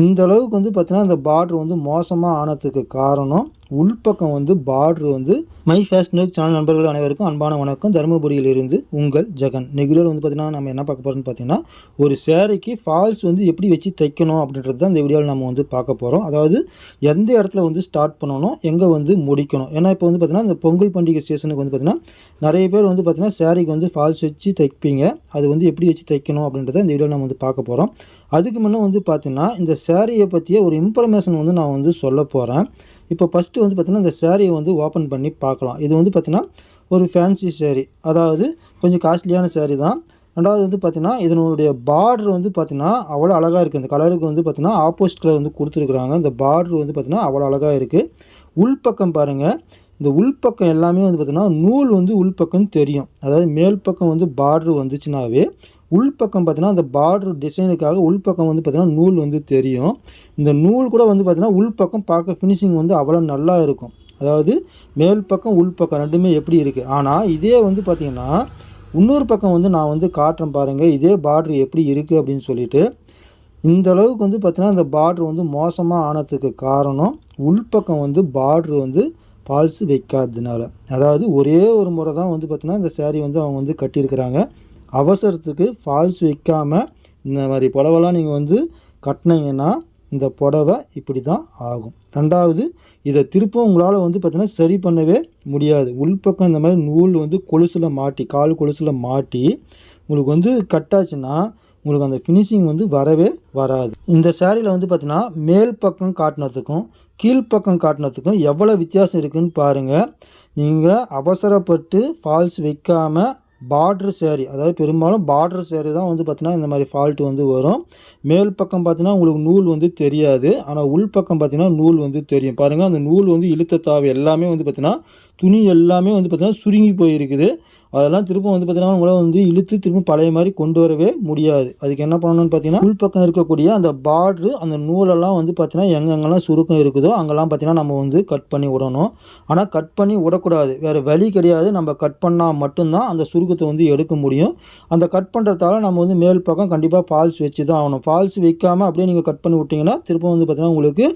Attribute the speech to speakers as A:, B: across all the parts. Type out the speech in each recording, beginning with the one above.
A: இந்த அளவுக்கு வந்து பார்த்தீங்கன்னா இந்த பார்டர் வந்து மோசமாக ஆனதுக்கு காரணம் உள்பக்கம் வந்து பார்டர் வந்து மை ஃபேஷன் சேனல் நண்பர்கள் அனைவருக்கும் அன்பான வணக்கம். தருமபுரியிலிருந்து உங்கள் ஜெகன். நெகுலர் வந்து பார்த்திங்கன்னா நம்ம என்ன பார்க்க போகிறோம்னு பார்த்தீங்கன்னா ஒரு சேரீக்கு ஃபால்ஸ் வந்து எப்படி வச்சு தைக்கணும் அப்படின்றது தான் இந்த வீடியோவில் நம்ம வந்து பார்க்க போகிறோம் அதாவது எந்த இடத்துல வந்து ஸ்டார்ட் பண்ணணும் எங்கே வந்து முடிக்கணும். ஏன்னா இப்போ வந்து பார்த்தீங்கன்னா இந்த பொங்கல் பண்டிகை சீசனுக்கு வந்து பார்த்தீங்கன்னா நிறைய பேர் வந்து பார்த்திங்கன்னா சேரீக்கு வந்து ஃபால்ஸ் வச்சு தைப்பீங்க. அது வந்து எப்படி வச்சு தைக்கணும் அப்படின்றத இந்த வீடியோவில் நம்ம வந்து பார்க்க போகிறோம் அதுக்கு முன்னே வந்து பார்த்தீங்கன்னா இந்த சேரீயை பற்றிய ஒரு இன்ஃபர்மேஷன் வந்து நான் வந்து சொல்ல போகிறேன் இப்போ ஃபஸ்ட்டு வந்து பார்த்தீங்கன்னா இந்த சேரீயை வந்து ஓப்பன் பண்ணி பார்க்கலாம். இது வந்து பார்த்திங்கன்னா ஒரு ஃபேன்சி சேரீ அதாவது கொஞ்சம் காஸ்ட்லியான சேரீ தான். ரெண்டாவது வந்து பார்த்திங்கன்னா இதனுடைய பார்டர் வந்து பார்த்திங்கன்னா அவ்வளோ அழகாக இருக்குது இந்த கலருக்கு வந்து பார்த்திங்கன்னா ஆப்போசிட் கலர் வந்து கொடுத்துருக்குறாங்க. இந்த பார்டர் வந்து பார்த்தீங்கன்னா அவ்வளோ அழகாக இருக்குது உள்பக்கம் பாருங்கள் இந்த உள்பக்கம் எல்லாமே வந்து பார்த்திங்கன்னா நூல் வந்து உள்பக்கம் தெரியும். அதாவது மேல் பக்கம் வந்து பார்டர் வந்துச்சுனாவே உள்பக்கம் பார்த்தீங்கன்னா அந்த பார்டர் டிசைனுக்காக உள்பக்கம் வந்து பார்த்திங்கன்னா நூல் வந்து தெரியும். இந்த நூல் கூட வந்து பார்த்திங்கன்னா உள்பக்கம் பார்க்க ஃபினிஷிங் வந்து அவ்வளோ நல்லா இருக்கும். அதாவது மேல் பக்கம் உள்பக்கம் ரெண்டுமே எப்படி இருக்குது ஆனால் இதே வந்து பார்த்திங்கன்னா இன்னொரு பக்கம் வந்து நான் வந்து காட்டுறேன் பாருங்கள் இதே பார்டர் எப்படி இருக்குது அப்படின்னு சொல்லிட்டு இந்த அளவுக்கு வந்து பார்த்திங்கன்னா இந்த பார்டர் வந்து மோசமாக ஆனதுக்கு காரணம் உள்பக்கம் வந்து பார்டர் வந்து பால்ஸ் வைக்காததுனால. அதாவது ஒரே ஒரு முறை தான் வந்து பார்த்திங்கன்னா இந்த சேரீ வந்து அவங்க வந்து கட்டியிருக்கிறாங்க. அவசரத்துக்கு ஃபால்ஸ் வைக்காமல் இந்த மாதிரி புடவெல்லாம் நீங்கள் வந்து கட்டினீங்கன்னா இந்த புடவை இப்படி தான் ஆகும். ரெண்டாவது இதை திருப்பவும் உங்களால் வந்து பார்த்திங்கன்னா சரி பண்ணவே முடியாது. உள்பக்கம் இந்த மாதிரி நூல் வந்து கொலுசில் மாட்டி கால் கொலுசில் மாட்டி உங்களுக்கு வந்து கட்டாச்சுன்னா உங்களுக்கு அந்த ஃபினிஷிங் வந்து வரவே வராது. இந்த சேரீயில் வந்து பார்த்தீங்கன்னா மேல் பக்கம் காட்டினதுக்கும் கீழ்ப்பக்கம் காட்டினதுக்கும் எவ்வளோ வித்தியாசம் இருக்குதுன்னு பாருங்கள் நீங்கள் அவசரப்பட்டு ஃபால்ஸ் வைக்காமல் பார்ட்ரு சேரீ அதாவது பெரும்பாலும் பார்ட்ரு சேரீ தான் வந்து பார்த்திங்கன்னா இந்த மாதிரி ஃபால்ட் வந்து வரும். மேல் பக்கம் பார்த்தீங்கன்னா உங்களுக்கு நூல் வந்து தெரியாது. ஆனால் உள் பக்கம் பார்த்தீங்கன்னா நூல் வந்து தெரியும். பாருங்கள் அந்த நூல் வந்து இழுத்த தாவை எல்லாமே வந்து பார்த்திங்கன்னா துணி எல்லாமே வந்து பார்த்திங்கன்னா சுருங்கி போயிருக்குது. அதெல்லாம் திரும்ப வந்து பார்த்தீங்கன்னா உங்களால் வந்து இழுத்து திரும்ப பழைய மாதிரி கொண்டு வரவே முடியாது. அதுக்கு என்ன பண்ணணும்னு பார்த்தீங்கன்னா உள்பக்கம் இருக்கக்கூடிய அந்த பார்ட்ரு அந்த நூலெல்லாம் வந்து பார்த்தீங்கன்னா எங்கெங்கெல்லாம் சுருக்கம் இருக்குதோ அங்கெல்லாம் பார்த்தீங்கன்னா நம்ம வந்து கட் பண்ணி விடணும். ஆனால் கட் பண்ணி விடக்கூடாது. வேறு வழி கிடையாது. நம்ம கட் பண்ணால் மட்டும்தான் அந்த சுருக்கத்தை வந்து எடுக்க முடியும். அந்த கட் பண்ணுறதால நம்ம வந்து மேல் பக்கம் கண்டிப்பாக ஃபால்ஸ் வச்சு தான் ஆகணும். ஃபால்ஸ் வைக்காமல் அப்படியே நீங்கள் கட் பண்ணி விட்டிங்கன்னா திரும்ப வந்து பார்த்தீங்கன்னா உங்களுக்கு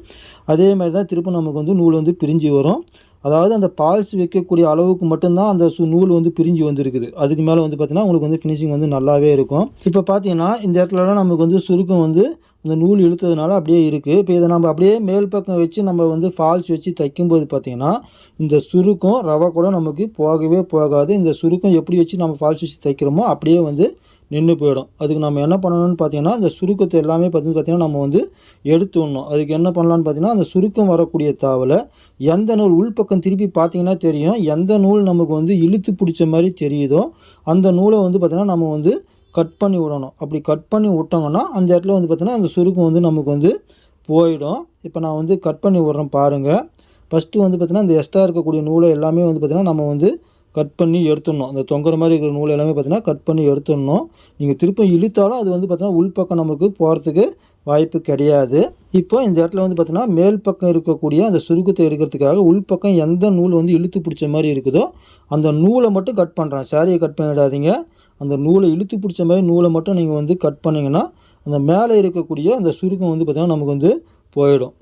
A: அதே மாதிரி தான் திரும்ப நமக்கு வந்து நூல் வந்து பிரிஞ்சு வரும். அதாவது அந்த பால்ஸ் வைக்கக்கூடிய அளவுக்கு மட்டும்தான் அந்த சு நூல் வந்து பிரிஞ்சு வந்திருக்குது. அதுக்கு மேலே வந்து பார்த்தீங்கன்னா உங்களுக்கு வந்து ஃபினிஷிங் வந்து நல்லாவே இருக்கும். இப்போ பார்த்தீங்கன்னா இந்த இடத்துலலாம் நமக்கு வந்து சுருக்கம் வந்து இந்த நூல் இழுத்ததுனால அப்படியே இருக்குது இப்போ இதை நம்ம அப்படியே மேல் பக்கம் வச்சு நம்ம வந்து ஃபால்ஸ் வச்சு தைக்கும்போது பார்த்தீங்கன்னா இந்த சுருக்கம் ரவை கூட நமக்கு போகவே போகாது. இந்த சுருக்கம் எப்படி வச்சு நம்ம ஃபால்ஸ் வச்சு தைக்கிறோமோ அப்படியே வந்து நின்று போயிடும். அதுக்கு நம்ம என்ன பண்ணணும்னு பார்த்தீங்கன்னா இந்த சுருக்கத்தை எல்லாமே பார்த்து பார்த்தீங்கன்னா நம்ம வந்து எடுத்து விடணும் அதுக்கு என்ன பண்ணலான்னு பார்த்தீங்கன்னா அந்த சுருக்கம் வரக்கூடிய தாவலை எந்த நூல் உள்பக்கம் திருப்பி பார்த்தீங்கன்னா தெரியும். எந்த நூல் நமக்கு வந்து இழுத்து பிடிச்ச மாதிரி தெரியுதோ அந்த நூலை வந்து பார்த்திங்கன்னா நம்ம வந்து கட் பண்ணி விடணும். அப்படி கட் பண்ணி விட்டோங்கன்னா அந்த இடத்துல வந்து பார்த்திங்கன்னா அந்த சுருக்கம் வந்து நமக்கு வந்து போயிடும். இப்போ நான் வந்து கட் பண்ணி விட்றேன் பாருங்கள் ஃபஸ்ட்டு வந்து பார்த்திங்கன்னா இந்த எக்ஸ்ட்ரா இருக்கக்கூடிய நூலை எல்லாமே வந்து பார்த்திங்கன்னா நம்ம வந்து கட் பண்ணி எடுத்துடணும். அந்த தொங்குற மாதிரி இருக்கிற நூல் எல்லாமே பார்த்தீங்கன்னா கட் பண்ணி எடுத்துடணும். நீங்கள் திருப்பம் இழுத்தாலும் அது வந்து பார்த்தீங்கன்னா உள்பக்கம் நமக்கு போகிறதுக்கு வாய்ப்பு கிடையாது. இப்போ இந்த இடத்துல வந்து பார்த்தீங்கன்னா மேல் பக்கம் இருக்கக்கூடிய அந்த சுருக்கத்தை எடுக்கிறதுக்காக உள்பக்கம் எந்த நூல் வந்து இழுத்து பிடிச்ச மாதிரி இருக்குதோ அந்த நூலை மட்டும் கட் பண்ணுறேன் சாரியை கட் பண்ணிடாதீங்க. அந்த நூலை இழுத்து பிடிச்ச மாதிரி நூலை மட்டும் நீங்கள் வந்து கட் பண்ணிங்கன்னா அந்த மேலே இருக்கக்கூடிய அந்த சுருக்கம் வந்து பார்த்திங்கன்னா நமக்கு வந்து போயிடும்.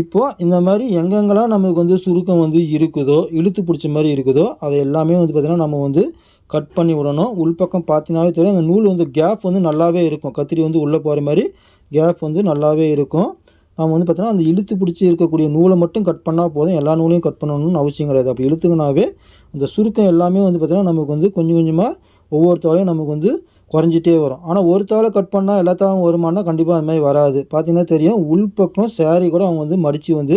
A: இப்போது இந்த மாதிரி எங்கெங்கெல்லாம் நமக்கு வந்து சுருக்கம் வந்து இருக்குதோ இழுத்து பிடிச்ச மாதிரி இருக்குதோ அதை எல்லாமே வந்து பார்த்திங்கன்னா நம்ம வந்து கட் பண்ணி விடணும். உள்பக்கம் பார்த்தீங்கன்னாவே தெரியும். அந்த நூல் வந்து கேப் வந்து நல்லாவே இருக்கும். கத்திரி வந்து உள்ளே போகிற மாதிரி கேப் வந்து நல்லாவே இருக்கும். நம்ம வந்து பார்த்தோன்னா அந்த இழுத்து பிடிச்சி இருக்கக்கூடிய நூலை மட்டும் கட் பண்ணால் போதும். எல்லா நூலையும் கட் பண்ணணும்னு அவசியம் கிடையாது. அப்போ இழுத்துக்கினாவே அந்த சுருக்கம் எல்லாமே வந்து பார்த்திங்கன்னா நமக்கு வந்து கொஞ்சம் கொஞ்சமாக ஒவ்வொரு நமக்கு வந்து குறைஞ்சிட்டே வரும். ஆனால் ஒரு தவளை கட் பண்ணால் எல்லா தவளும் வருமானா கண்டிப்பாக அது மாதிரி வராது. பார்த்தீங்கன்னா தெரியும் உள்பக்கம் சேரீ கூட அவங்க வந்து மடித்து வந்து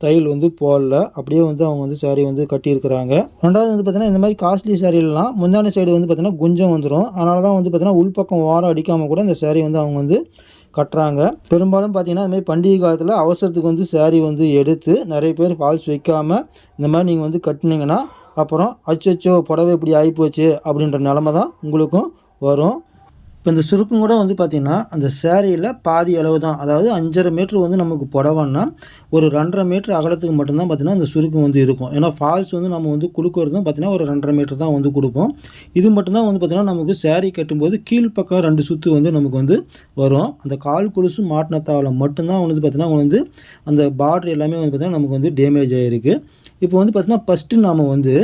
A: தையல் வந்து போடல. அப்படியே வந்து அவங்க வந்து சேரீ வந்து கட்டியிருக்கிறாங்க. ரெண்டாவது வந்து பார்த்தீங்கன்னா இந்த மாதிரி காஸ்ட்லி சாரீலாம் முந்தான சைடு வந்து பார்த்தீங்கன்னா குஞ்சம் வந்துடும் அதனால தான் வந்து பார்த்தீங்கன்னா உள்பக்கம் ஓரம் அடிக்காமல் கூட இந்த சேரீ வந்து அவங்க வந்து கட்டுறாங்க. பெரும்பாலும் பார்த்தீங்கன்னா இந்த மாதிரி பண்டிகை காலத்தில் அவசரத்துக்கு வந்து சேரீ வந்து எடுத்து நிறைய பேர் ஃபால்ஸ் வைக்காமல் இந்த மாதிரி நீங்கள் வந்து கட்டினீங்கன்னா அப்புறம் அச்சோ புடவை இப்படி ஆகிப்போச்சு அப்படின்ற நிலமை தான் உங்களுக்கும் வரும். இப்போ இந்த சுருக்கம் கூட வந்து பார்த்திங்கன்னா அந்த சேரீயில் பாதி அளவு தான் அதாவது அஞ்சரை மீட்ரு வந்து நமக்கு புடவைன்னா ஒரு ரெண்டரை மீட்ரு அகலத்துக்கு மட்டும்தான் பார்த்திங்கன்னா அந்த சுருக்கம் வந்து இருக்கும். ஏன்னா ஃபால்ஸ் வந்து நம்ம வந்து கொடுக்கறதும் பார்த்திங்கன்னா ஒரு ரெண்டரை மீட்ரு தான் வந்து கொடுப்போம். இது மட்டும்தான் வந்து பார்த்திங்கன்னா நமக்கு சேரீ கட்டும்போது கீழ்ப்பக்கம் ரெண்டு சுற்று வந்து நமக்கு வந்து வரும். அந்த கால் கொலுசு மாட்டினத்தாவில் மட்டும்தான் வந்து பார்த்திங்கன்னா வந்து அந்த பார்டர் எல்லாமே வந்து பார்த்திங்கன்னா நமக்கு வந்து டேமேஜ் ஆகிருக்கு இப்போ வந்து பார்த்திங்கன்னா ஃபஸ்ட்டு நாம் வந்து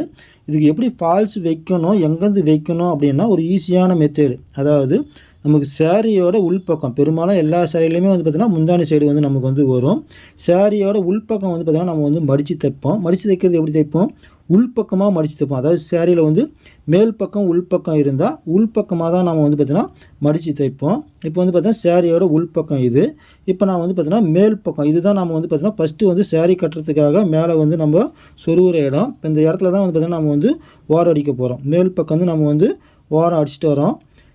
A: இதுக்கு எப்படி ஃபால்ஸ் வைக்கணும் எங்கேருந்து வைக்கணும் அப்படின்னா ஒரு ஈஸியான மெத்தேடு அதாவது நமக்கு சேரீயோட உள்பக்கம் பெரும்பாலும் எல்லா சேரீலையுமே வந்து பார்த்திங்கன்னா முந்தானி சைடு வந்து நமக்கு வந்து வரும். சாரியோட உள்பக்கம் வந்து பார்த்திங்கன்னா நம்ம வந்து மடித்து தைப்போம். மடித்து தைக்கிறது எப்படி தைப்போம்? உள்பக்கமாக மடித்து தைப்போம். அதாவது சேரீயில் வந்து மேல் பக்கம் உள்பக்கம் இருந்தால் உள்பக்கமாக தான் நம்ம வந்து பார்த்திங்கன்னா மடித்து தைப்போம். இப்போ வந்து பார்த்தீங்கன்னா சேரீயோட உள்பக்கம் இது. இப்போ நான் வந்து பார்த்திங்கன்னா மேல் பக்கம் இதுதான் நம்ம வந்து பார்த்திங்கன்னா ஃபஸ்ட்டு வந்து சேரீ கட்டுறதுக்காக மேலே வந்து நம்ம சொருகிற இடம். இப்போ இந்த இடத்துல தான் வந்து பார்த்திங்கன்னா நம்ம வந்து ஓரம் அடிக்க போகிறோம் மேல் பக்கம் வந்து நம்ம வந்து ஓரம் அடிச்சுட்டு வரோம்.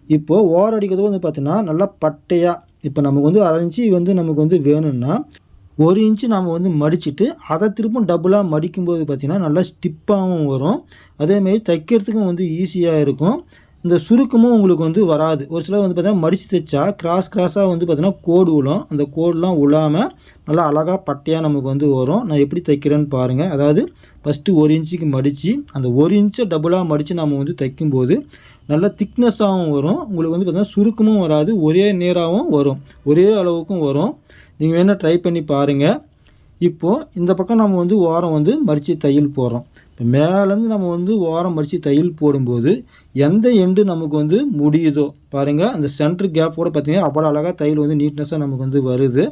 A: இப்போது ஓரம் அடிக்கிறது வந்து பார்த்திங்கன்னா நல்லா பட்டையாக இப்போ நமக்கு வந்து அரை இன்ச்சு வந்து நமக்கு வந்து வேணும்னா ஒரு இன்ச்சு நாம் வந்து மடிச்சுட்டு அதை திருப்பும் டபுளாக மடிக்கும்போது பார்த்திங்கன்னா நல்லா ஸ்டிப்பாகவும் வரும். அதேமாரி தைக்கிறதுக்கும் வந்து ஈஸியாக இருக்கும். இந்த சுருக்கமும் உங்களுக்கு வந்து வராது. ஒரு சிலர் வந்து பார்த்தீங்கன்னா மடித்து தைச்சா கிராஸ் கிராஸாக வந்து பார்த்திங்கன்னா கோடு விழும். அந்த கோடெலாம் விழாமல் நல்லா அழகாக பட்டையாக நமக்கு வந்து வரும். நான் எப்படி தைக்கிறேன்னு பாருங்கள் அதாவது ஃபஸ்ட்டு ஒரு இன்ச்சுக்கு மடித்து அந்த ஒரு இன்ச்சை டபுளாக மடித்து நம்ம வந்து தைக்கும்போது நல்ல திக்னஸாகவும் வரும். உங்களுக்கு வந்து பார்த்திங்கன்னா சுருக்கமும் வராது. ஒரே நேராகவும் வரும். ஒரே அளவுக்கும் வரும். நீங்கள் வேணால் ட்ரை பண்ணி பாருங்கள் இப்போது இந்த பக்கம் நம்ம வந்து ஓரம் வந்து மறித்து தையல் போடுறோம். இப்போ மேலேருந்து நம்ம வந்து ஓரம் மடித்து தையல் போடும்போது எந்த எண்டு நமக்கு வந்து முடியுதோ பாருங்கள் அந்த சென்ட்ரு கேப்போடு பார்த்திங்கன்னா அவ்வளோ அழகாக தையல் வந்து நீட்னஸாக நமக்கு வந்து வருது.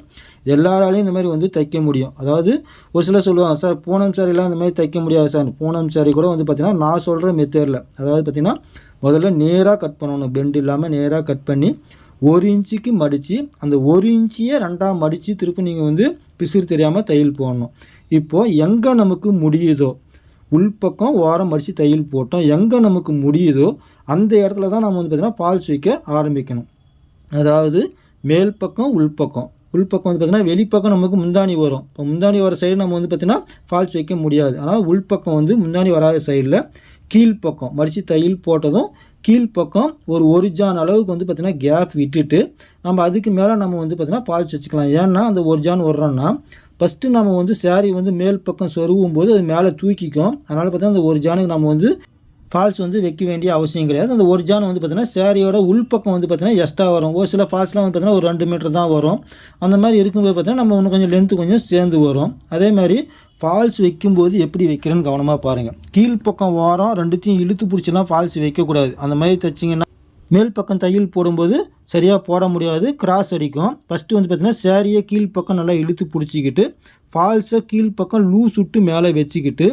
A: எல்லாராலையும் இந்த மாதிரி வந்து தைக்க முடியும். அதாவது ஒரு சிலர் சொல்லுவாங்க சார் பூனம் சாரிலாம் இந்த மாதிரி தைக்க முடியாது சார். பூனம் சாரி கூட வந்து பார்த்திங்கன்னா நான் சொல்கிற மெத்தேடில் அதாவது பார்த்திங்கன்னா முதல்ல நேராக கட் பண்ணணும் பெண்ட் இல்லாமல் நேராக கட் பண்ணி ஒரு இன்ச்சுக்கு மடித்து அந்த ஒரு இன்ச்சியே ரெண்டாக மடித்து திருப்பி நீங்கள் வந்து பிசிறு தெரியாமல் தையல் போடணும். இப்போது எங்கே நமக்கு முடியுதோ உள்பக்கம் ஓரம் மடித்து தையல் போட்டோம். எங்கே நமக்கு முடியுதோ அந்த இடத்துல தான் நம்ம வந்து பார்த்திங்கன்னா பால்ஸ் வைக்க ஆரம்பிக்கணும். அதாவது மேல் பக்கம் உள்பக்கம் உள்பக்கம் வந்து பார்த்திங்கன்னா வெளிப்பக்கம் நமக்கு முந்தாணி வரும். இப்போ முந்தாணி வர சைடு நம்ம வந்து பார்த்திங்கன்னா ஃபால்ஸ் வைக்க முடியாது. ஆனால் உள்பக்கம் வந்து முந்தாணி வராத சைடில் கீழ்ப்பக்கம் மடித்து தையல் போட்டதும் கீழ்ப்பக்கம் ஒரு ஒரு ஜான் அளவுக்கு வந்து பார்த்திங்கன்னா கேப் விட்டுட்டு நம்ம அதுக்கு மேலே நம்ம வந்து பார்த்திங்கன்னா பால்ஸ் வச்சுக்கலாம் ஏன்னா அந்த ஒரு ஜான் வர்றோன்னா ஃபஸ்ட்டு நம்ம வந்து சேரீ வந்து மேல் பக்கம் சொருவும் போது அது மேலே தூக்கிக்கும். அதனால் பார்த்தா அந்த ஒரு ஜானுக்கு நம்ம வந்து ஃபால்ஸ் வந்து வைக்க வேண்டிய அவசியம் கிடையாது. அந்த ஒரு ஜான் வந்து பார்த்திங்கன்னா சேரீயோட உள்பக்கம் வந்து பார்த்திங்கன்னா எக்ஸ்ட்ரா வரும். ஒரு சில ஃபால்ஸ்லாம் வந்து பார்த்திங்கன்னா ஒரு ரெண்டு மீட்டர் தான் வரும். அந்த மாதிரி இருக்கும்போது பார்த்திங்கன்னா நம்ம இன்னும் கொஞ்சம் லென்த்து கொஞ்சம் சேர்ந்து வரும். அதே மாதிரி ஃபால்ஸ் வைக்கும்போது எப்படி வைக்கிறேன்னு கவனமாக பாருங்கள் கீழ்ப்பக்கம் ஓரம் ரெண்டுத்தையும் இழுத்து பிடிச்சலாம் ஃபால்ஸ் வைக்கக்கூடாது. அந்த மாதிரி தைச்சிங்கன்னா மேல் பக்கம் தையல் போடும்போது சரியாக போட முடியாது. கிராஸ் அடிக்கும். ஃபஸ்ட்டு வந்து பார்த்திங்கன்னா சேரீயை கீழ்ப்பக்கம் நல்லா இழுத்து பிடிச்சிக்கிட்டு ஃபால்ஸை கீழ்ப்பக்கம் லூஸ் விட்டு மேலே வச்சுக்கிட்டு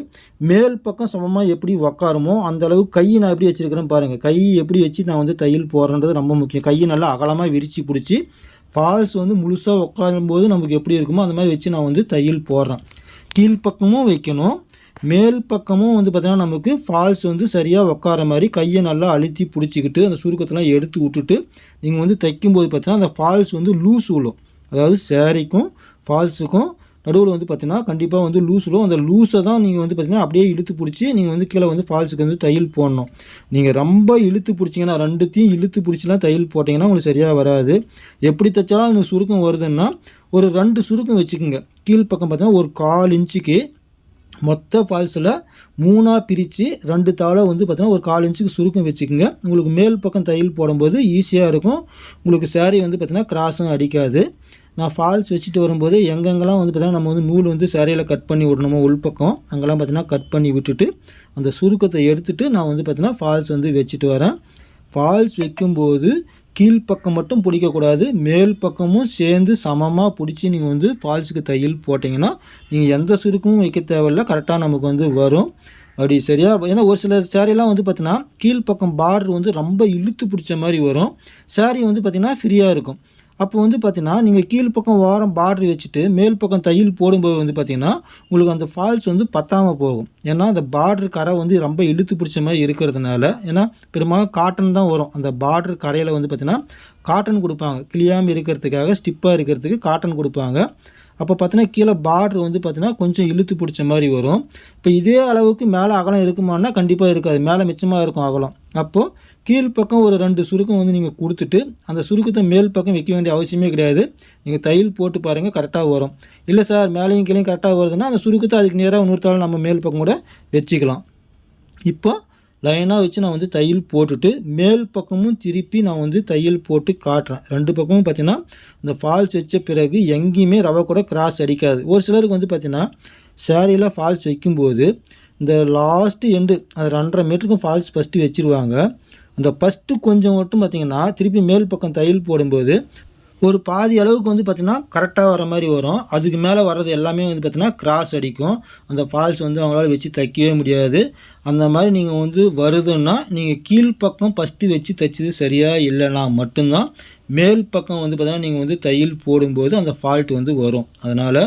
A: மேல் பக்கம் சமமாக எப்படி உக்காருமோ அந்தளவு கையை நான் எப்படி வச்சுருக்கிறேன் பாருங்கள் கை எப்படி வச்சு நான் வந்து தையல் போடுறன்றது ரொம்ப முக்கியம். கையை நல்லா அகலமாக விரித்து பிடிச்சி ஃபால்ஸ் வந்து முழுசாக உட்காரும்போது நமக்கு எப்படி இருக்குமோ அந்த மாதிரி வச்சு நான் வந்து தையல் போடுறேன். கீழ்ப்பக்கமும் வைக்கணும். மேல் பக்கமும் வந்து பார்த்திங்கன்னா நமக்கு ஃபால்ஸ் வந்து சரியாக உட்கார மாதிரி கையை நல்லா அழுத்தி பிடிச்சிக்கிட்டு அந்த சுருக்கத்தெல்லாம் எடுத்து விட்டுட்டு நீங்கள் வந்து தைக்கும்போது பார்த்தீங்கன்னா அந்த ஃபால்ஸ் வந்து லூஸ் விழும். அதாவது சேரீக்கும் ஃபால்ஸுக்கும் நடுவில் வந்து பார்த்தீங்கன்னா கண்டிப்பாக வந்து லூஸ் விழும். அந்த லூஸை தான் நீங்கள் வந்து பார்த்தீங்கன்னா அப்படியே இழுத்து பிடிச்சி நீங்கள் வந்து கீழே வந்து ஃபால்ஸுக்கு வந்து தையல் போடணும். நீங்கள் ரொம்ப இழுத்து பிடிச்சிங்கன்னா ரெண்டுத்தையும் இழுத்து பிடிச்சிலாம் தையல் போட்டிங்கன்னா உங்களுக்கு சரியாக வராது. எப்படி தைச்சாலும் எனக்கு சுருக்கம் வருதுன்னா ஒரு ரெண்டு சுருக்கம் வச்சுக்கோங்க. கீழ்ப்பக்கம் பார்த்தீங்கன்னா ஒரு கால் இன்ச்சுக்கு மொத்த ஃபால்ஸில் மூணாக பிரித்து ரெண்டு தாளை வந்து பார்த்திங்கன்னா ஒரு கால் இன்ச்சுக்கு சுருக்கம் வச்சுக்கோங்க. உங்களுக்கு மேல் பக்கம் தையல் போடும்போது ஈஸியாக இருக்கும். உங்களுக்கு சேரீ வந்து பார்த்திங்கன்னா கிராஸும் அடிக்காது. நான் ஃபால்ஸ் வச்சுட்டு வரும்போது எங்கெங்கெல்லாம் வந்து பார்த்திங்கன்னா நம்ம வந்து நூல் வந்து சேரீயில் கட் பண்ணி விடணுமோ உள்பக்கம் அங்கெல்லாம் பார்த்திங்கன்னா கட் பண்ணி விட்டுட்டு அந்த சுருக்கத்தை எடுத்துகிட்டு நான் வந்து பார்த்திங்கன்னா ஃபால்ஸ் வந்து வச்சுட்டு வரேன். ஃபால்ஸ் வைக்கும்போது கீழ்ப்பக்கம் மட்டும் பிடிக்கக்கூடாது மேல் பக்கமும் சேர்ந்து சமமாக பிடிச்சி நீங்கள் வந்து ஃபால்ஸுக்கு தையல் போட்டிங்கன்னா நீங்கள் எந்த சுருக்கமும் வைக்க தேவையில்ல. கரெக்டாக நமக்கு வந்து வரும். அப்படி சரியாக ஏன்னா ஒரு சில சேரீலாம் வந்து பார்த்தீங்கன்னா கீழ்ப்பக்கம் பார்டர் வந்து ரொம்ப இழுத்து பிடிச்ச மாதிரி வரும். சேரீ வந்து பார்த்திங்கன்னா ஃப்ரீயாக இருக்கும். அப்போ வந்து பார்த்தீங்கன்னா நீங்கள் கீழ்ப்பக்கம் ஓரம் பார்டர் வச்சுட்டு மேல் பக்கம் தையல் போடும்போது வந்து பார்த்திங்கன்னா உங்களுக்கு அந்த ஃபால்ஸ் வந்து பத்தாமல் போகும். ஏன்னா அந்த பார்டர் கரை வந்து ரொம்ப இழுத்து பிடிச்ச மாதிரி இருக்கிறதுனால ஏன்னா பெரும்பாலும் காட்டன் தான் வரும். அந்த பார்டர் கரையில் வந்து பார்த்திங்கன்னா காட்டன் கொடுப்பாங்க. கிளியாமல் இருக்கிறதுக்காக ஸ்டிப்பாக இருக்கிறதுக்கு காட்டன் கொடுப்பாங்க. அப்போ பார்த்தீங்கன்னா கீழே பார்டர் வந்து பார்த்தீங்கன்னா கொஞ்சம் இழுத்து பிடிச்ச மாதிரி வரும். இப்போ இதே அளவுக்கு மேலே அகலம் இருக்குமானா கண்டிப்பாக இருக்காது. மேலே மிச்சமாக இருக்கும் அகலம். அப்போது கீழ்ப்பக்கம் ஒரு ரெண்டு சுருக்கம் வந்து நீங்கள் கொடுத்துட்டு அந்த சுருக்கத்தை மேல் பக்கம் வைக்க வேண்டிய அவசியமே கிடையாது. நீங்கள் தையல் போட்டு பாருங்கள் கரெக்டாக வரும். இல்லை சார் மேலேயும் கீழே கரெக்டாக வருதுன்னா அந்த சுருக்கத்தை அதுக்கு நேராக இன்னொருத்தாலும் நம்ம மேல் பக்கம் கூட வச்சுக்கலாம். இப்போ லைனாக வச்சு நான் வந்து தையல் போட்டுட்டு மேல் பக்கமும் திருப்பி நான் வந்து தையல் போட்டு காட்டுறேன். ரெண்டு பக்கமும் பார்த்தீங்கன்னா இந்த ஃபால்ஸ் வச்ச பிறகு எங்கேயுமே ரவை கூட கிராஸ் அடிக்காது. ஒரு சிலருக்கு வந்து பார்த்தீங்கன்னா சேரீயில் ஃபால்ஸ் வைக்கும்போது இந்த லாஸ்ட்டு எண்டு அது ரெண்டரை மீட்டருக்கும் ஃபால்ஸ் ஃபஸ்ட்டு வச்சுருவாங்க. அந்த ஃபஸ்ட்டு கொஞ்சம் மட்டும் பார்த்திங்கன்னா திருப்பி மேல் பக்கம் தையல் போடும்போது ஒரு பாதி அளவுக்கு வந்து பார்த்திங்கன்னா கரெக்டாக வர மாதிரி வரும். அதுக்கு மேலே வர்றது எல்லாமே வந்து பார்த்திங்கன்னா கிராஸ் அடிக்கும். அந்த ஃபால்ஸ் வந்து அவங்களால வச்சு தைக்கவே முடியாது. அந்த மாதிரி நீங்கள் வந்து வருதுன்னா நீங்கள் கீழ்ப்பக்கம் ஃபஸ்ட்டு வச்சு தைச்சது சரியாக இல்லைன்னா மட்டும்தான் மேல் பக்கம் வந்து பார்த்திங்கன்னா நீங்கள் வந்து தையல் போடும்போது அந்த ஃபால்ட் வந்து வரும். அதனால்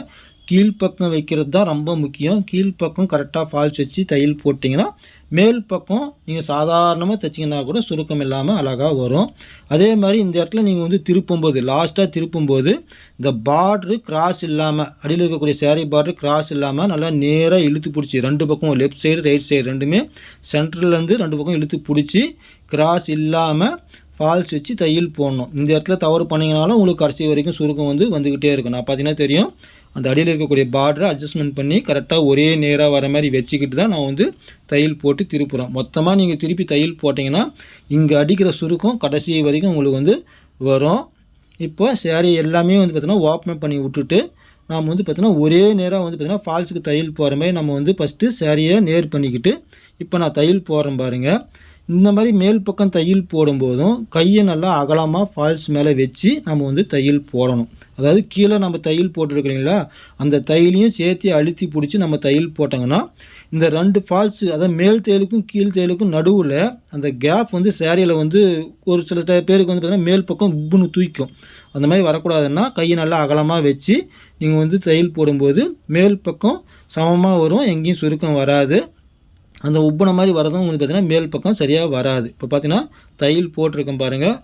A: கீழ்ப்பக்கம் வைக்கிறது தான் ரொம்ப முக்கியம். கீழ்ப்பக்கம் கரெக்டாக ஃபால்ஸ் வச்சு தையல் போட்டிங்கன்னா மேல் பக்கம் நீங்கள் சாதாரணமாக தைச்சிங்கன்னா கூட சுருக்கம் இல்லாமல் அழகாக வரும். அதே மாதிரி இந்த இடத்துல நீங்கள் வந்து திருப்பும்போது லாஸ்ட்டாக திருப்பும்போது இந்த பார்ட்ரு கிராஸ் இல்லாமல் அடியில் இருக்கக்கூடிய சேரீ பார்ட்ரு கிராஸ் இல்லாமல் நல்லா நேராக இழுத்து பிடிச்சி ரெண்டு பக்கம் லெஃப்ட் சைடு ரைட் சைடு ரெண்டுமே சென்ட்ரல்லேருந்து ரெண்டு பக்கம் இழுத்து பிடிச்சி கிராஸ் இல்லாமல் ஃபால்ஸ் வச்சு தையல் போடணும். இந்த இடத்துல தவறு பண்ணிங்கனாலும் உங்களுக்கு கடைசி வரைக்கும் சுருக்கம் வந்து வந்துக்கிட்டே இருக்கும். நான் பார்த்தீங்கன்னா தெரியும் அந்த அடியில் இருக்கக்கூடிய பார்டரை அட்ஜஸ்ட்மெண்ட் பண்ணி கரெக்டாக ஒரே நேராக வர மாதிரி வச்சுக்கிட்டு தான் நான் வந்து தையல் போட்டு திருப்புறேன் மொத்தமாக நீங்கள் திருப்பி தையல் போட்டிங்கன்னா இங்கே அடிக்கிற சுருக்கம் கடைசி வரைக்கும் உங்களுக்கு வந்து வரும். இப்போ சேரீ எல்லாமே வந்து பார்த்திங்கன்னா ஓப்பன் பண்ணி விட்டுட்டு நாம் வந்து பார்த்திங்கன்னா ஒரே நேராக வந்து பார்த்திங்கன்னா ஃபால்ஸுக்கு தையல் போகிற மாதிரி நம்ம வந்து ஃபஸ்ட்டு சேரீயை நேர் பண்ணிக்கிட்டு இப்போ நான் தையல் போடுறேன் பாருங்கள் இந்த மாதிரி மேல் பக்கம் தையல் போடும்போதும் கையை நல்லா அகலமாக ஃபால்ஸ் மேலே வச்சு நம்ம வந்து தையல் போடணும். அதாவது கீழே நம்ம தையல் போட்டிருக்கிறீங்களா அந்த தையலையும் சேர்த்து அழுத்தி பிடிச்சி நம்ம தையல் போட்டோங்கன்னா இந்த ரெண்டு ஃபால்ஸு அதாவது மேல் தையலுக்கும் கீழ் தையலுக்கும் நடுவில் அந்த கேப் வந்து சேரீயில் வந்து ஒரு சில பேருக்கு வந்து பார்த்திங்கன்னா மேல் பக்கம் உப்புன்னு தூக்கும் அந்த மாதிரி வரக்கூடாதுன்னா கையை நல்லா அகலமாக வச்சு நீங்கள் வந்து தையல் போடும்போது மேல் பக்கம் சமமாக வரும் எங்கேயும் சுருக்கம் வராது. அந்த உப்புன மாதிரி வரதும் உங்களுக்கு பார்த்தீங்கன்னா மேல் பக்கம் சரியாக வராது. இப்போ பார்த்தீங்கன்னா தையல் போட்டிருக்கோம் பாருங்கள்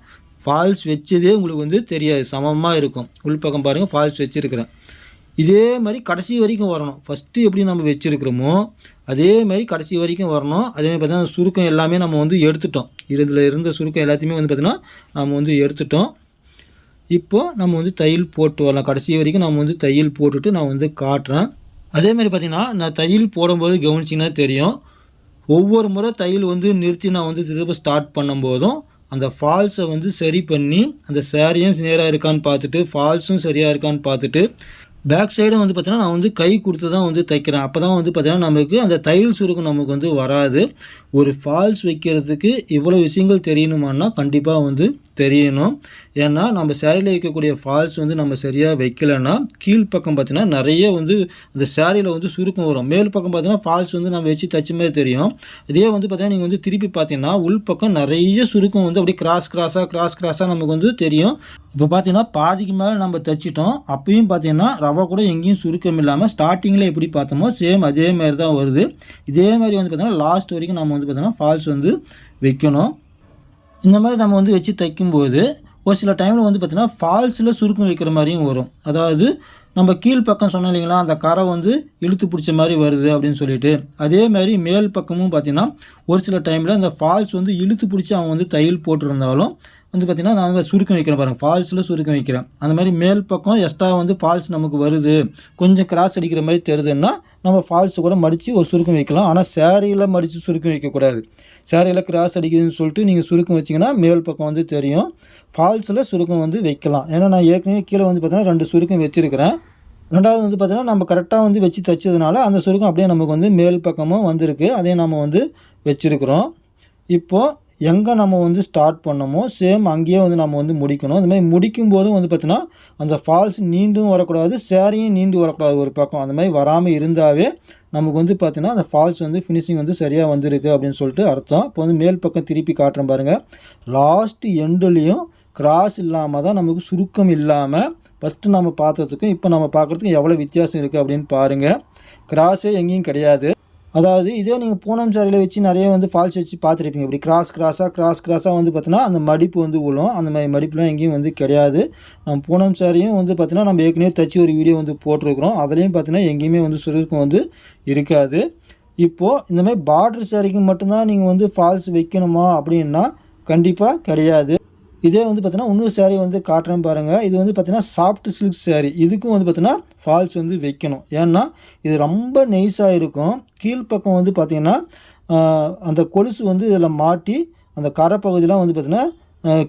A: ஃபால்ஸ் வச்சதே உங்களுக்கு வந்து தெரியாது. சமமாக இருக்கும். உள்பக்கம் பாருங்கள் ஃபால்ஸ் வச்சுருக்கிறேன். இதே மாதிரி கடைசி வரைக்கும் வரணும். ஃபஸ்ட்டு எப்படி நம்ம வச்சுருக்கிறோமோ அதே மாதிரி கடைசி வரைக்கும் வரணும். அதேமாதிரி பார்த்தீங்கன்னா சுருக்கம் எல்லாமே நம்ம வந்து எடுத்துட்டோம். இதில் இருந்த சுருக்கம் எல்லாத்தையுமே வந்து பார்த்திங்கன்னா நம்ம வந்து எடுத்துட்டோம். இப்போது நம்ம வந்து தையல் போட்டு வரலாம். கடைசி வரைக்கும் நம்ம வந்து தையல் போட்டுட்டு நான் வந்து காட்டுறேன். அதேமாதிரி பார்த்திங்கன்னா நான் தையல் போடும்போது கவனிச்சிங்கன்னா தெரியும். ஒவ்வொரு முறை தையல் வந்து நிறுத்தி நான் வந்து திரும்ப ஸ்டார்ட் பண்ணும்போதும் அந்த ஃபால்ஸை வந்து சரி பண்ணி அந்த சேரீயும் நேராக இருக்கான்னு பார்த்துட்டு ஃபால்ஸும் சரியாக இருக்கான்னு பார்த்துட்டு பேக் சைடும் வந்து பார்த்தீங்கன்னா நான் வந்து கை கொடுத்து தான் வந்து தைக்கிறேன். அப்போ தான் வந்து பார்த்தீங்கன்னா நமக்கு அந்த தையல் சுருக்கம் நமக்கு வந்து வராது. ஒரு ஃபால்ஸ் வைக்கிறதுக்கு இவ்வளோ விஷயங்கள் தெரியணுமான்னா கண்டிப்பாக வந்து தெரியணும். ஏன்னா நம்ம சேரீயில் வைக்கக்கூடிய ஃபால்ஸ் வந்து நம்ம சரியாக வைக்கலைன்னா கீழ்ப்பக்கம் பார்த்தீங்கன்னா நிறைய வந்து அந்த சேரீயில் வந்து சுருக்கம் வரும். மேல் பக்கம் பார்த்தீங்கன்னா ஃபால்ஸ் வந்து நம்ம வச்சு தச்ச மாதிரி தெரியும். இதே வந்து பார்த்தீங்கன்னா நீங்கள் வந்து திருப்பி பார்த்தீங்கன்னா உள்பக்கம் நிறைய சுருக்கம் வந்து அப்படியே கிராஸ் கிராஸாக கிராஸ் கிராஸாக நமக்கு வந்து தெரியும். இப்போ பார்த்தீங்கன்னா பாதிக்கு மேலே நம்ம தைச்சிட்டோம். அப்பயும் பார்த்தீங்கன்னா ரவை கூட எங்கேயும் சுருக்கம் இல்லாமல் ஸ்டார்டிங்கில் எப்படி பார்த்தோமோ சேம் அதே மாதிரி தான் வருது. இதே மாதிரி வந்து பார்த்தீங்கன்னா லாஸ்ட் வரைக்கும் நம்ம வந்து பார்த்தீங்கன்னா ஃபால்ஸ் வந்து வைக்கணும். இந்த மாதிரி நம்ம வந்து வச்சு தைக்கும்போது ஒரு சில டைமில் வந்து பார்த்திங்கன்னா ஃபால்ஸில் சுருக்கம் வைக்கிற மாதிரியும் வரும். அதாவது நம்ம கீழ் பக்கம் சொன்னோம் இல்லைங்களா அந்த கரை வந்து இழுத்து பிடிச்ச மாதிரி வருது அப்படின்னு சொல்லிட்டு. அதே மாதிரி மேல் பக்கமும் பார்த்திங்கன்னா ஒரு சில டைமில் அந்த ஃபால்ஸ் வந்து இழுத்து பிடிச்சி அவங்க வந்து தையல் போட்டிருந்தாலும் வந்து பார்த்திங்கன்னா நான் வந்து சுருக்கம் வைக்கிறேன் பாருங்கள் ஃபால்ஸில் சுருக்கம் வைக்கிறேன். அந்த மாதிரி மேல் பக்கம் எக்ஸ்ட்ரா வந்து ஃபால்ஸ் நமக்கு வருது. கொஞ்சம் கிராஸ் அடிக்கிற மாதிரி தெரியுதுன்னா நம்ம ஃபால்ஸ் கூட மடித்து ஒரு சுருக்கம் வைக்கலாம். ஆனால் சேரீயில் மடித்து சுருக்கம் வைக்கக்கூடாது. சேரீயில் கிராஸ் அடிக்குதுன்னு சொல்லிட்டு நீங்கள் சுருக்கம் வச்சிங்கன்னா மேல் பக்கம் வந்து தெரியும். ஃபால்ஸில் சுருக்கம் வந்து வைக்கலாம். ஏன்னா நான் ஏற்கனவே கீழே வந்து பார்த்திங்கன்னா ரெண்டு சுருக்கம் வச்சுருக்கிறேன். ரெண்டாவது வந்து பார்த்திங்கன்னா நம்ம கரெக்டாக வந்து வச்சு தைச்சதுனால அந்த சுருக்கம் அப்படியே நமக்கு வந்து மேல் பக்கமும் வந்திருக்கு. அதையும் நம்ம வந்து வச்சுருக்குறோம். இப்போது எங்கே நம்ம வந்து ஸ்டார்ட் பண்ணோமோ சேம் அங்கேயே வந்து நம்ம வந்து முடிக்கணும். இந்த மாதிரி முடிக்கும் போதும் வந்து பார்த்திங்கன்னா அந்த ஃபால்ஸ் நீண்டும் வரக்கூடாது சேரையும் நீண்டு வரக்கூடாது ஒரு பக்கம். அந்த மாதிரி வராமல் இருந்தாவே நமக்கு வந்து பார்த்திங்கன்னா அந்த ஃபால்ஸ் வந்து ஃபினிஷிங் வந்து சரியாக வந்திருக்கு அப்படின்னு சொல்லிட்டு அர்த்தம். இப்போ வந்து மேல் பக்கம் திருப்பி காட்டுறேன் பாருங்கள் லாஸ்ட் எண்டுலேயும் கிராஸ் இல்லாமல் தான் நமக்கு சுருக்கம் இல்லாமல் ஃபஸ்ட்டு நம்ம பார்த்ததுக்கும் இப்போ நம்ம பார்க்குறதுக்கும் எவ்வளோ வித்தியாசம் இருக்குது அப்படின்னு பாருங்கள் கிராஸே எங்கேயும் கிடையாது. அதாவது இதே நீங்கள் பூனம் சாரியில் வச்சு நிறைய வந்து ஃபால்ஸ் வச்சு பார்த்துருப்பீங்க. இப்படி கிராஸ் கிராஸாக கிராஸ் கிராஸாக வந்து பார்த்தீங்கன்னா அந்த மடிப்பு வந்து விழும் அந்த மாதிரி மடிப்புலாம் எங்கேயும் வந்து கிடையாது. நம்ம பூனம் சாரியும் வந்து பார்த்தீங்கன்னா நம்ம ஏற்கனவே தச்சு ஒரு வீடியோ வந்து போட்டிருக்கிறோம். அதுலேயும் பார்த்தீங்கன்னா எங்கேயுமே வந்து சுருக்கம் வந்து இருக்காது. இப்போது இந்த மாதிரி பார்டர் சாரிக்கு மட்டும்தான் நீங்கள் வந்து ஃபால்ஸ் வைக்கணுமா அப்படின்னா கண்டிப்பாக கிடையாது. இதே வந்து பார்த்தீங்கன்னா இன்னொரு saree வந்து காட்டுறேன் பாருங்கள் இது வந்து பார்த்தீங்கன்னா சாஃப்ட் சில்க் சேரீ இதுக்கும் வந்து பார்த்தீங்கன்னா ஃபால்ஸ் வந்து வைக்கணும். ஏன்னா இது ரொம்ப நெய்ஸாக இருக்கும். கீழ்ப்பக்கம் வந்து பார்த்திங்கன்னா அந்த கொலுசு வந்து இதில் மாட்டி அந்த கரை பகுதியெலாம் வந்து பார்த்திங்கன்னா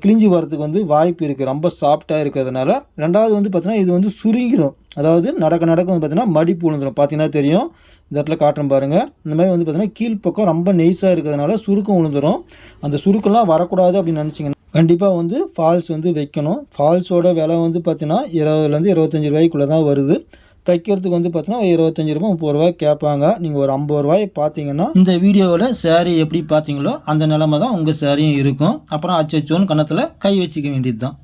A: கிழிஞ்சி வரதுக்கு வந்து வாய்ப்பு இருக்குது ரொம்ப சாஃப்டாக இருக்கிறதுனால. ரெண்டாவது வந்து பார்த்திங்கன்னா இது வந்து சுருங்கிடும். அதாவது நடக்க நடக்க வந்து பார்த்தீங்கன்னா மடிப்பு விழுந்துடும் பார்த்தீங்கன்னா தெரியும். இந்த இடத்துல காட்டுறோம் பாருங்கள் இந்த மாதிரி வந்து பார்த்திங்கன்னா கீழ்ப்பக்கம் ரொம்ப நெய்ஸாக இருக்கிறதுனால சுருக்கம் விழுந்துடும் அந்த சுருக்கெல்லாம் வரக்கூடாது அப்படின்னு நினச்சிங்கன்னா கண்டிப்பாக வந்து ஃபால்ஸ் வந்து வைக்கணும். ஃபால்ஸோட விலை வந்து பார்த்தீங்கன்னா இருபதுலேருந்து இருபத்தஞ்சி ரூபாய்க்குள்ளே தான் வருது. தைக்கிறதுக்கு வந்து பார்த்தீங்கன்னா இருபத்தஞ்சி ரூபாய் முப்பது ரூபாய் கேட்பாங்க. நீங்கள் ஒரு ஐம்பது ரூபாய் பார்த்தீங்கன்னா இந்த வீடியோவில் சேரீ எப்படி பார்த்தீங்களோ அந்த நிலமை தான் உங்கள் சேரீயும் இருக்கும். அப்புறம் அச்சோன்னு கணத்தில் கை வச்சுக்க வேண்டியது தான்